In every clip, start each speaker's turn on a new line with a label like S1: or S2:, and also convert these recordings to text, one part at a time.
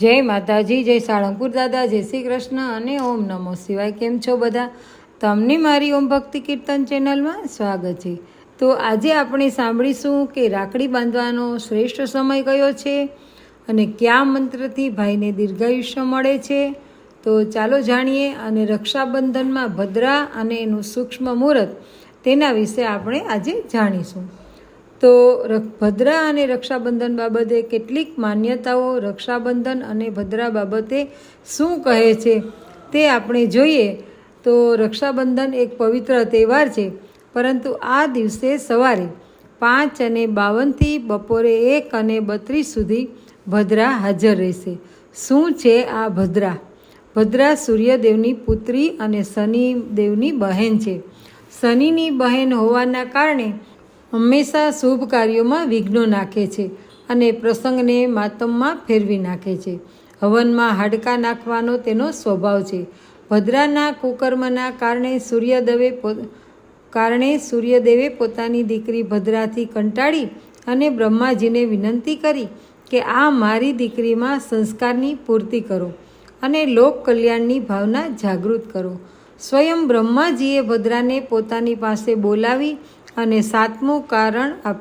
S1: જય માતાજી, જય સાળંગપુર દાદા, જય શ્રી કૃષ્ણ અને ઓમ નમો શિવાય. કેમ છો બધા? તમને મારી ઓમ ભક્તિ કીર્તન ચેનલમાં સ્વાગત છે. તો આજે આપણે સાંભળીશું કે રાખડી બાંધવાનો શ્રેષ્ઠ સમય કયો છે અને કયા મંત્રથી ભાઈને દીર્ઘાયુષ્ય મળે છે? તો ચાલો જાણીએ અને રક્ષાબંધનમાં ભદ્રા અને એનું સૂક્ષ્મ મુહૂર્ત તેના વિશે આપણે આજે જાણીશું. તો ભદ્રા અને રક્ષાબંધન બાબતે કેટલીક માન્યતાઓ રક્ષાબંધન અને ભદ્રા બાબતે શું કહે છે તે આપણે જોઈએ તો રક્ષાબંધન એક પવિત્ર તહેવાર છે, પરંતુ આ દિવસે સવારે પાંચ અને બાવનથી બપોરે એક અને બત્રીસ સુધી ભદ્રા હાજર રહેશે. શું છે આ ભદ્રા? ભદ્રા સૂર્યદેવની પુત્રી અને શનિદેવની બહેન છે. શનિની બહેન હોવાના કારણે હંમેશા શુભ કાર્યોમાં વિઘ્નો નાખે છે અને પ્રસંગને માતમમાં ફેરવી નાખે છે. હવનમાં હાડકાં નાખવાનો તેનો સ્વભાવ છે. ભદ્રાના કુકર્મના કારણે સૂર્યદેવે કારણે સૂર્યદેવે પોતાની દીકરી ભદ્રાથી કંટાળી અને બ્રહ્માજીને વિનંતી કરી કે આ મારી દીકરીમાં સંસ્કારની પૂર્તિ કરો અને લોક કલ્યાણની ભાવના જાગૃત કરો. સ્વયં બ્રહ્માજીએ ભદ્રાને પોતાની પાસે બોલાવી અને સાતમું કારણ આપ,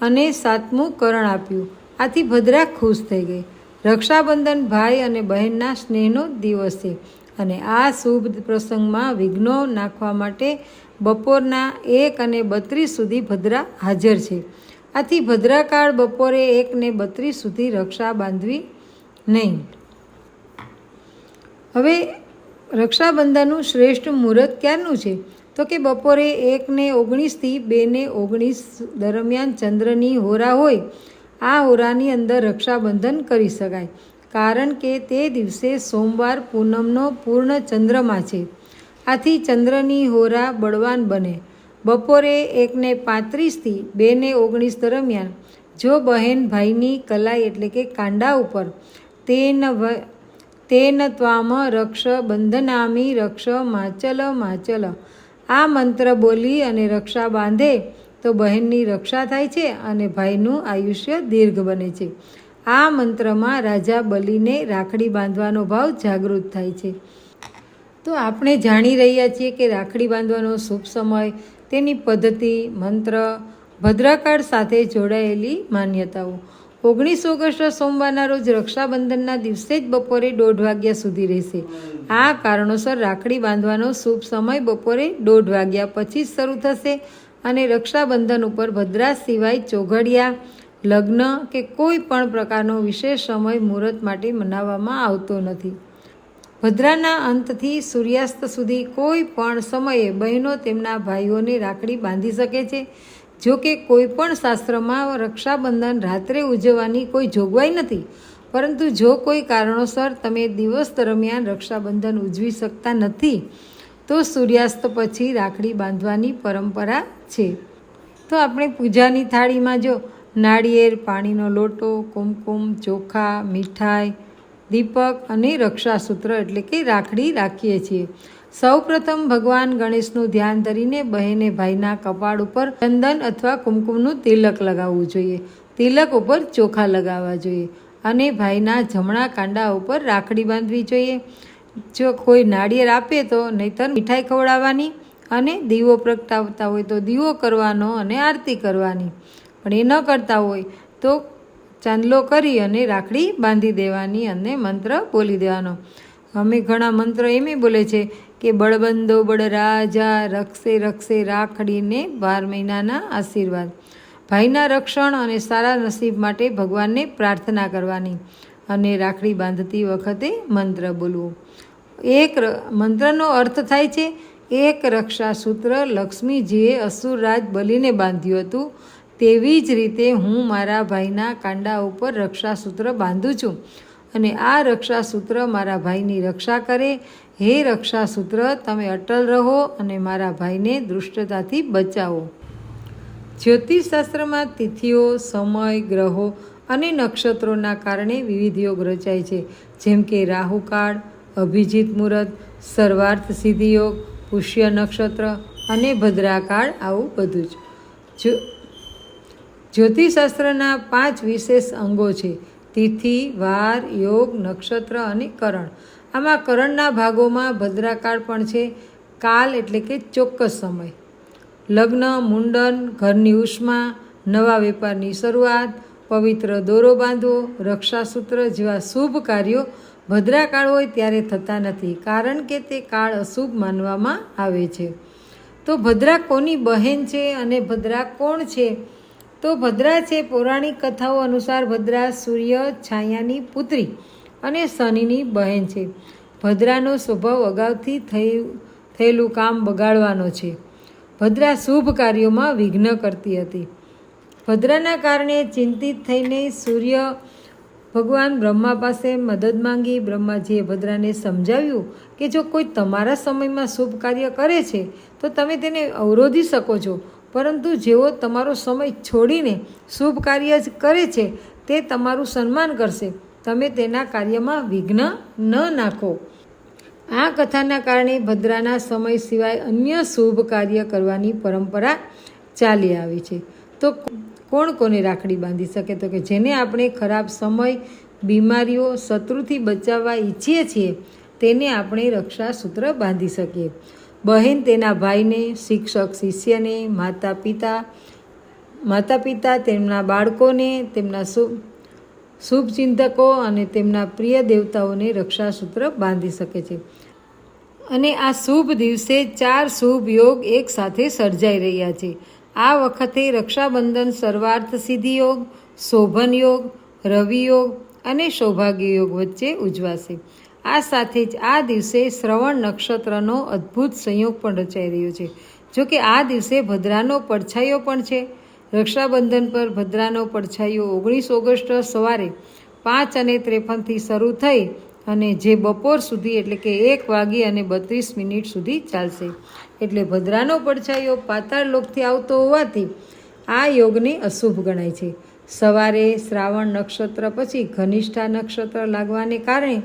S1: અને સાતમું કરણ આપ્યું. આથી ભદ્રા ખુશ થઈ ગઈ. રક્ષાબંધન ભાઈ અને બહેનના સ્નેહનો દિવસ છે અને આ શુભ પ્રસંગમાં વિઘ્નો નાખવા માટે બપોરના એક અને બત્રીસ સુધી ભદ્રા હાજર છે. આથી ભદ્રાકાળ બપોરે એક ને બત્રીસ સુધી રક્ષા બાંધવી નહીં. હવે રક્ષાબંધનનું શ્રેષ્ઠ મુહૂર્ત ક્યારનું છે? તો કે બપોરે એકને ઓગણીસથી બેને ઓગણીસ દરમિયાન ચંદ્રની હોરા હોય, આ હોરાની અંદર રક્ષાબંધન કરી શકાય. કારણ કે તે દિવસે સોમવાર પૂનમનો પૂર્ણ ચંદ્રમા છે. આથી ચંદ્રની હોરા બળવાન બને. બપોરે એકને પાંત્રીસથી બેને ઓગણીસ દરમિયાન, જો બહેન ભાઈની કલાઈ એટલે કે કાંડા ઉપર, તેન તેન ત્વામ રક્ષ બંધનામી રક્ષ માચલ માચલ આ મંત્ર બોલી અને રક્ષા બાંધે તો બહેનની રક્ષા થાય છે અને ભાઈનું આયુષ્ય દીર્ઘ બને છે. આ મંત્રમાં રાજા બલિને રાખડી બાંધવાનો ભાવ જાગૃત થાય છે. તો આપણે જાણી રહ્યા છીએ કે રાખડી બાંધવાનો શુભ સમય, તેની પદ્ધતિ, મંત્ર ભદ્રાકાળ સાથે જોડાયેલી માન્યતાઓ. ઓગણીસ ઓગસ્ટ સોમવારના રોજ રક્ષાબંધનના દિવસે જ બપોરે દોઢ વાગ્યા સુધી રહેશે. આ કારણોસર રાખડી બાંધવાનો શુભ સમય બપોરે દોઢ વાગ્યા પછી જ શરૂ થશે અને રક્ષાબંધન ઉપર ભદ્રા સિવાય ચોઘડિયા, લગ્ન કે કોઈ પણ પ્રકારનો વિશેષ સમય મુહૂર્ત માટે મનાવવામાં આવતો નથી. ભદ્રાના અંતથી સૂર્યાસ્ત સુધી કોઈ પણ સમયે બહેનો તેમના ભાઈઓને રાખડી બાંધી શકે છે. જો કે કોઈ પણ શાસ્ત્રમાં રક્ષાબંધન રાત્રે ઉજવવાની કોઈ જોગવાઈ નથી. પરંતુ જો કોઈ કારણોસર તમે દિવસ દરમિયાન રક્ષાબંધન ઉજવી શકતા નથી, તો સૂર્યાસ્ત પછી રાખડી બાંધવાની પરંપરા છે. તો આપણે પૂજાની થાળીમાં જો નાળિયેર, પાણીનો લોટો, કુમકુમ, ચોખા, મીઠાઈ, દીપક અને રક્ષાસૂત્ર એટલે કે રાખડી રાખીએ છીએ. સૌપ્રથમ ભગવાન ગણેશનું ધ્યાન ધરીને બહેને ભાઈના કપાળ ઉપર ચંદન અથવા કુમકુમનું તિલક લગાવવું જોઈએ. તિલક ઉપર ચોખા લગાવવા જોઈએ અને ભાઈના જમણા કાંડા ઉપર રાખડી બાંધવી જોઈએ. જો કોઈ નાળિયેર આપે તો નહીતર મીઠાઈ ખવડાવવાની અને દીવો પ્રગટાવતા હોય તો દીવો કરવાનો અને આરતી કરવાની. પણ એ ન કરતા હોય તો ચાંદલો કરી અને રાખડી બાંધી દેવાની અને મંત્ર બોલી દેવાનો. અમે ઘણા મંત્ર એમ બોલે છે કે બળબંધો બળરાજા, રક્ષે રક્ષે રાખડીને બાર મહિનાના આશીર્વાદ. ભાઈના રક્ષણ અને સારા નસીબ માટે ભગવાનને પ્રાર્થના કરવાની અને રાખડી બાંધતી વખતે મંત્ર બોલવું. એક મંત્રનો અર્થ થાય છે, એક રક્ષાસૂત્ર લક્ષ્મીજીએ અસુરરાજ બલીને બાંધ્યું હતું, તેવી જ રીતે હું મારા ભાઈના કાંડા ઉપર રક્ષાસૂત્ર બાંધું છું. અને આ રક્ષાસૂત્ર મારા ભાઈની રક્ષા કરે. હે રક્ષાસૂત્ર, તમે અટલ રહો અને મારા ભાઈને દુષ્ટતાથી બચાવો. જ્યોતિષશાસ્ત્રમાં તિથિઓ, સમય, ગ્રહો અને નક્ષત્રોના કારણે વિવિધ યોગ રચાય છે. જેમ કે રાહુકાળ, અભિજીત મુહૂર્ત, સર્વાર્થ સિદ્ધિ યોગ, પુષ્ય નક્ષત્ર અને ભદ્રાકાળ આવું બધું જો. જ્યોતિષશાસ્ત્રના પાંચ વિશેષ અંગો છે. તિથિ, વાર, યોગ, નક્ષત્ર અને કરણ. આમાં કરણના ભાગોમાં ભદ્રાકાળ પણ છે. કાલ એટલે કે ચોક્કસ સમય. લગ્ન, મુંડન, ઘરની ઉષ્મા, નવા વેપારની શરૂઆત, પવિત્ર દોરો બાંધવો, રક્ષાસૂત્ર જેવા શુભ કાર્યો ભદ્રાકાળ હોય ત્યારે થતા નથી, કારણ કે તે કાળ અશુભ માનવામાં આવે છે. તો ભદ્રા કોની બહેન છે અને ભદ્રા કોણ છે? તો ભદ્રા છે પૌરાણિક કથાઓ અનુસાર ભદ્રા સૂર્ય, છાયાની પુત્રી અને શનિની બહેન છે. ભદ્રાનો સ્વભાવ અગાઉથી થયું થયેલું કામ બગાડવાનો છે. ભદ્રા શુભ કાર્યોમાં વિઘ્ન કરતી હતી. ભદ્રાના કારણે ચિંતિત થઈને સૂર્ય ભગવાન બ્રહ્મા પાસે મદદ માંગી. બ્રહ્માજીએ ભદ્રાને સમજાવ્યું કે જો કોઈ તમારા સમયમાં શુભ કાર્ય કરે છે, તો તમે તેને અવરોધી શકો છો. પરંતુ જેઓ તમારો સમય છોડીને શુભ કાર્ય જ કરે છે, તે તમારું સન્માન કરશે. તમે તેના કાર્યમાં વિઘ્ન ન નાખો. આ કથાના કારણે ભદ્રાના સમય સિવાય અન્ય શુભ કાર્ય કરવાની પરંપરા ચાલી આવી છે. તો કોણ કોને રાખડી બાંધી શકે? તો કે જેને આપણે ખરાબ સમય, બીમારીઓ, શત્રુથી બચાવવા ઈચ્છીએ છીએ, તેને આપણે રક્ષાસૂત્ર બાંધી શકીએ. બહેન તેના ભાઈને, શિક્ષક શિષ્યને માતા પિતા માતા પિતા તેમના બાળકોને, તેમના શુભ, શુભચિંતકો અને તેમના પ્રિય દેવતાઓને રક્ષાસૂત્ર બાંધી શકે છે. અને આ શુભ દિવસે ચાર શુભ યોગ એકસાથે સર્જાઈ રહ્યા છે. આ વખતે રક્ષાબંધન સર્વાર્થ સિદ્ધિ યોગ, શોભન યોગ, રવિ યોગ અને સૌભાગ્ય યોગ વચ્ચે ઉજવાશે. આ સાથે જ આ દિવસે શ્રવણ નક્ષત્રનો અદ્ભુત સંયોગ પણ રચાઈ રહ્યો છે. જો કે આ દિવસે ભદ્રાનો પડછાયો પણ છે. રક્ષાબંધન પર ભદ્રાનો પડછાયો ઓગણીસ ઓગસ્ટ સવારે પાંચ અને ત્રેપનથી શરૂ થઈ અને જે બપોર સુધી એટલે કે એક વાગી અને બત્રીસ મિનિટ સુધી ચાલશે. એટલે ભદ્રાનો પડછાયો પાતાળ લોકથી આવતો હોવાથી આ યોગને અશુભ ગણાય છે. સવારે શ્રાવણ નક્ષત્ર પછી ઘનિષ્ઠા નક્ષત્ર લાગવાને કારણે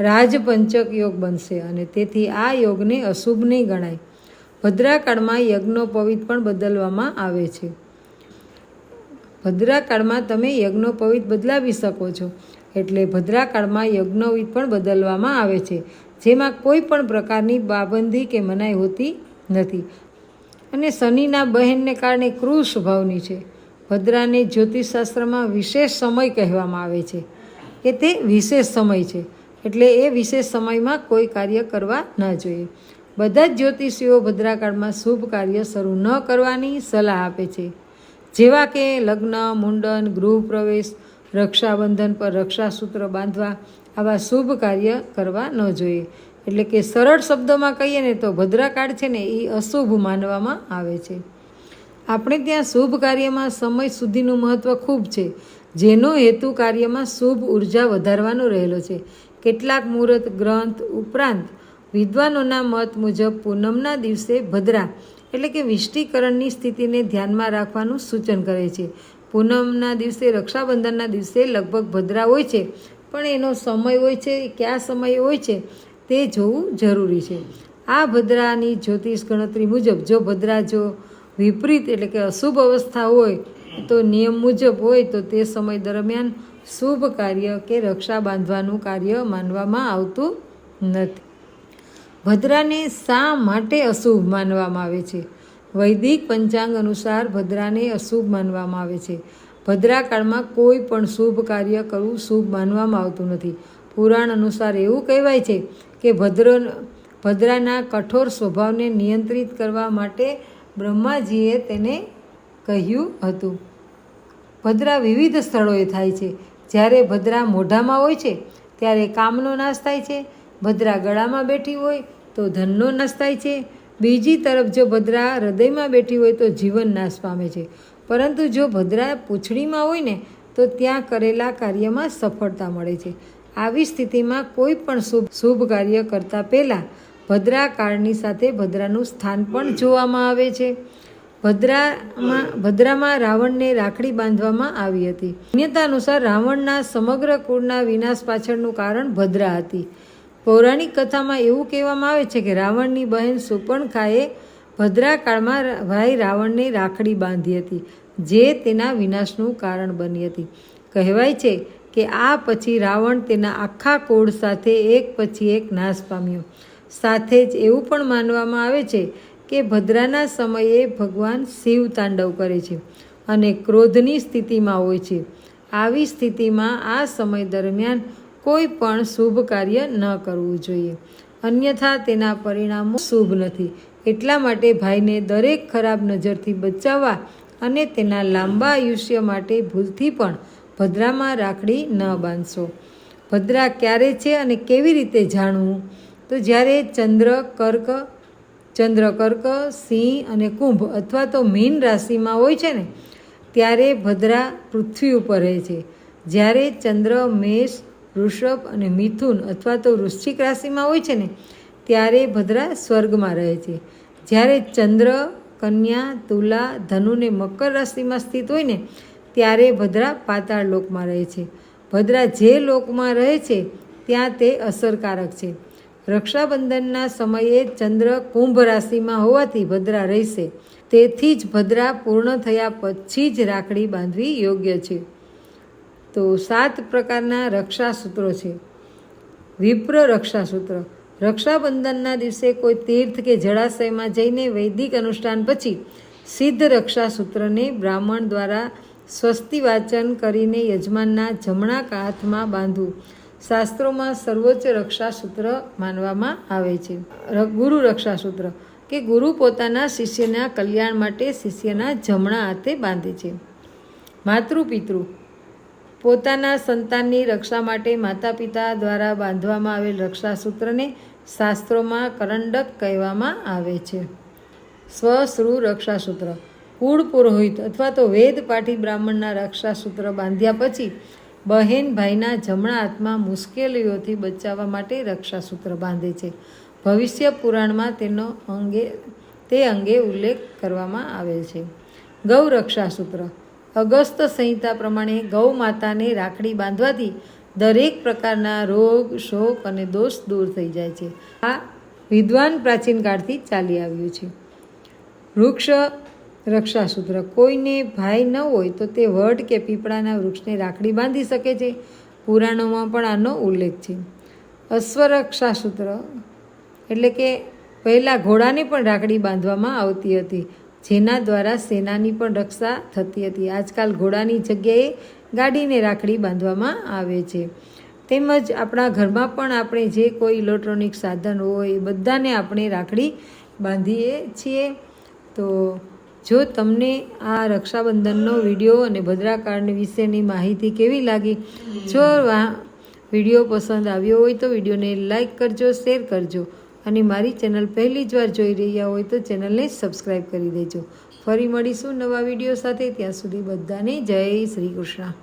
S1: રાજપંચક યોગ બનશે અને તેથી આ યોગને અશુભ નહીં ગણાય. ભદ્રાકાળમાં યજ્ઞોપવિત પણ બદલવામાં આવે છે. ભદ્રાકાળમાં તમે યજ્ઞોપવિત બદલાવી શકો છો. એટલે ભદ્રાકાળમાં યજ્ઞોવિત પણ બદલવામાં આવે છે. જેમાં કોઈ પણ પ્રકારની પાબંદી કે મનાઈ હોતી નથી. અને શનિના બહેનને કારણે ક્રૂર સ્વભાવની છે. ભદ્રાને જ્યોતિષશાસ્ત્રમાં વિશેષ સમય કહેવામાં આવે છે. કે તે વિશેષ સમય છે. એટલે એ વિશેષ સમયમાં કોઈ કાર્ય કરવા ન જોઈએ. બધા જ જ્યોતિષીઓ ભદ્રાકાળમાં શુભ કાર્ય શરૂ ન કરવાની સલાહ આપે છે. જેવા કે લગ્ન, મુંડન, ગૃહ પ્રવેશ, રક્ષાબંધન પર રક્ષાસૂત્ર બાંધવા, આવા શુભ કાર્ય કરવા ન જોઈએ. એટલે કે સરળ શબ્દોમાં કહીએ ને તો ભદ્રાકાળ છે ને એ અશુભ માનવામાં આવે છે. આપણે ત્યાં શુભ કાર્યમાં સમય સુધીનું મહત્ત્વ ખૂબ છે. જેનો હેતુ કાર્યમાં શુભ ઊર્જા વધારવાનો રહેલો છે. કેટલાક મુહૂર્ત, ગ્રંથ ઉપરાંત વિદ્વાનોના મત મુજબ પૂનમના દિવસે ભદ્રા એટલે કે વિષ્ટીકરણની સ્થિતિને ધ્યાનમાં રાખવાનું સૂચન કરે છે. પૂનમના દિવસે રક્ષાબંધનના દિવસે લગભગ ભદ્રા હોય છે, પણ એનો સમય હોય છે, કયા સમયે હોય છે તે જોવું જરૂરી છે. આ ભદ્રાની જ્યોતિષ ગણતરી મુજબ જો ભદ્રા જો વિપરીત એટલે કે અશુભ અવસ્થા હોય તો નિયમ મુજબ હોય તો તે સમય દરમિયાન શુભ કાર્ય કે રક્ષા બાંધવાનું કાર્ય માનવામાં આવતું નથી. ભદ્રાને શા માટે અશુભ માનવામાં આવે છે? વૈદિક પંચાંગ અનુસાર ભદ્રાને અશુભ માનવામાં આવે છે. ભદ્રાકાળમાં કોઈ પણ શુભ કાર્ય કરવું શુભ માનવામાં આવતું નથી. પુરાણ અનુસાર એવું કહેવાય છે કે ભદ્ર ભદ્રાના કઠોર સ્વભાવને નિયંત્રિત કરવા માટે બ્રહ્માજીએ તેને કહ્યું હતું. ભદ્રા વિવિધ સ્થળોએ થાય છે. જ્યારે ભદ્રા મોઢામાં હોય છે, ત્યારે કામનો નાશ થાય છે. ભદ્રા ગળામાં બેઠી હોય તો ધનનો નાશ થાય છે. બીજી તરફ જો ભદ્રા હૃદયમાં બેઠી હોય તો જીવન નાશ પામે છે. પરંતુ જો ભદ્રા પૂંછડીમાં હોય ને, તો ત્યાં કરેલા કાર્યમાં સફળતા મળે છે. આવી સ્થિતિમાં કોઈ પણ શુભ શુભ કાર્ય કરતાં પહેલાં ભદ્રા કાળની સાથે ભદ્રાનું સ્થાન પણ જોવામાં આવે છે. ભદ્રામાં ભદ્રામાં રાવણને રાખડી બાંધવામાં આવી હતી. માન્યતા અનુસાર રાવણના સમગ્ર કુળના વિનાશ પાછળનું કારણ ભદ્રા હતી. પૌરાણિક કથામાં એવું કહેવામાં આવે છે કે રાવણની બહેન સુપર્ણખાએ ભદ્રા કાળમાં ભાઈ રાવણને રાખડી બાંધી હતી, જે તેના વિનાશનું કારણ બની હતી. કહેવાય છે કે આ પછી રાવણ તેના આખા કોળ સાથે એક પછી એક નાશ પામ્યો. સાથે જ એવું પણ માનવામાં આવે છે કે ભદ્રાના સમયે ભગવાન શિવ તાંડવ કરે છે અને ક્રોધની સ્થિતિમાં હોય છે. આવી સ્થિતિમાં આ સમય દરમિયાન કોઈ પણ શુભ કાર્ય ન કરવું જોઈએ. અન્યથા તેના પરિણામો શુભ નથી. એટલા માટે ભાઈને દરેક ખરાબ નજરથી બચાવવા અને તેના લાંબા આયુષ્ય માટે ભૂલથી પણ ભદ્રામાં રાખડી ન બાંધશો. ભદ્રા ક્યારે છે અને કેવી રીતે જાણવું? તો જ્યારે ચંદ્ર, કર્ક ચંદ્ર કર્ક સિંહ અને કુંભ અથવા તો મીન રાશિમાં હોય છે ને, ત્યારે ભદ્રા પૃથ્વી ઉપર રહે છે. જ્યારે ચંદ્ર, મેષ, વૃષભ અને મિથુન અથવા તો વૃશ્ચિક રાશિમાં હોય છે ને, ત્યારે ભદ્રા સ્વર્ગમાં રહે છે. જ્યારે ચંદ્ર, કન્યા, તુલા ધનુને મકર રાશિમાં સ્થિત હોય ને, ત્યારે ભદ્રા પાતાળ લોકમાં રહે છે. ભદ્રા જે લોકમાં રહે છે, ત્યાં તે અસરકારક છે. રક્ષાબંધનના સમયે ચંદ્ર કુંભ રાશિમાં હોવાથી ભદ્રા રહેશે. તેથી જ ભદ્રા પૂર્ણ થયા પછી જ રાખડી બાંધવી યોગ્ય છે. તો સાત પ્રકારના રક્ષાસૂત્રો છે. વિપ્ર રક્ષાસૂત્ર. રક્ષાબંધનના દિવસે કોઈ તીર્થ કે જળાશયમાં જઈને વૈદિક અનુષ્ઠાન પછી સિદ્ધ રક્ષાસૂત્રને બ્રાહ્મણ દ્વારા સ્વસ્તિ વાચન કરીને યજમાનના જમણા હાથમાં બાંધવું. શાસ્ત્રોમાં સર્વોચ્ચ રક્ષાસૂત્ર માનવામાં આવે છે. ગુરુ રક્ષાસૂત્ર, કે ગુરુ પોતાના શિષ્યના કલ્યાણ માટે શિષ્યના જમણા હાથે બાંધે છે. માતૃપિતૃ, પોતાના સંતાનની રક્ષા માટે માતા પિતા દ્વારા બાંધવામાં આવેલ રક્ષાસૂત્રને શાસ્ત્રોમાં કરંડક કહેવામાં આવે છે. સ્વશ્રુ રક્ષાસૂત્ર, કુળ પુરોહિત અથવા તો વેદ પાઠી બ્રાહ્મણના રક્ષાસૂત્ર બાંધ્યા પછી બહેન ભાઈના જમણા હાથમાં મુશ્કેલીઓથી બચાવવા માટે રક્ષાસૂત્ર બાંધે છે. ભવિષ્ય પુરાણમાં તેનો અંગે, તે અંગે ઉલ્લેખ કરવામાં આવેલ છે. ગૌ રક્ષાસૂત્ર. અગસ્ત સંહિતા પ્રમાણે ગૌ માતાને રાખડી બાંધવાથી દરેક પ્રકારના રોગ, શોક અને દોષ દૂર થઈ જાય છે. આ વિદ્વાન પ્રાચીન કાળથી ચાલી આવ્યું છે. વૃક્ષ રક્ષાસૂત્ર. કોઈને ભાઈ ન હોય તો તે વડ કે પીપળાના વૃક્ષને રાખડી બાંધી શકે છે. પુરાણોમાં પણ આનો ઉલ્લેખ છે. અશ્વરક્ષાસૂત્ર એટલે કે પહેલાં ઘોડાને પણ રાખડી બાંધવામાં આવતી હતી, જેના દ્વારા સેનાની પણ રક્ષા થતી હતી. આજકાલ ઘોડાની જગ્યાએ ગાડીને રાખડી બાંધવામાં આવે છે. તેમજ આપણા ઘરમાં પણ આપણે જે કોઈ ઇલેક્ટ્રોનિક સાધન હોય એ બધાને આપણે રાખડી બાંધીએ છીએ. તો જો તમને આ રક્ષાબંધનનો વીડિયો અને ભદ્રાકાળ વિશેની માહિતી કેવી લાગી, જો વીડિયો પસંદ આવ્યો હોય તો વિડીયોને લાઇક કરજો, શેર કરજો અને મારી ચેનલ પહેલી જ વાર જોઈ રહ્યા હોય તો ચેનલને સબસ્ક્રાઈબ કરી દેજો. ફરી મળીશું નવા વીડિયો સાથે. ત્યાં સુધી બધાને જય શ્રી કૃષ્ણ.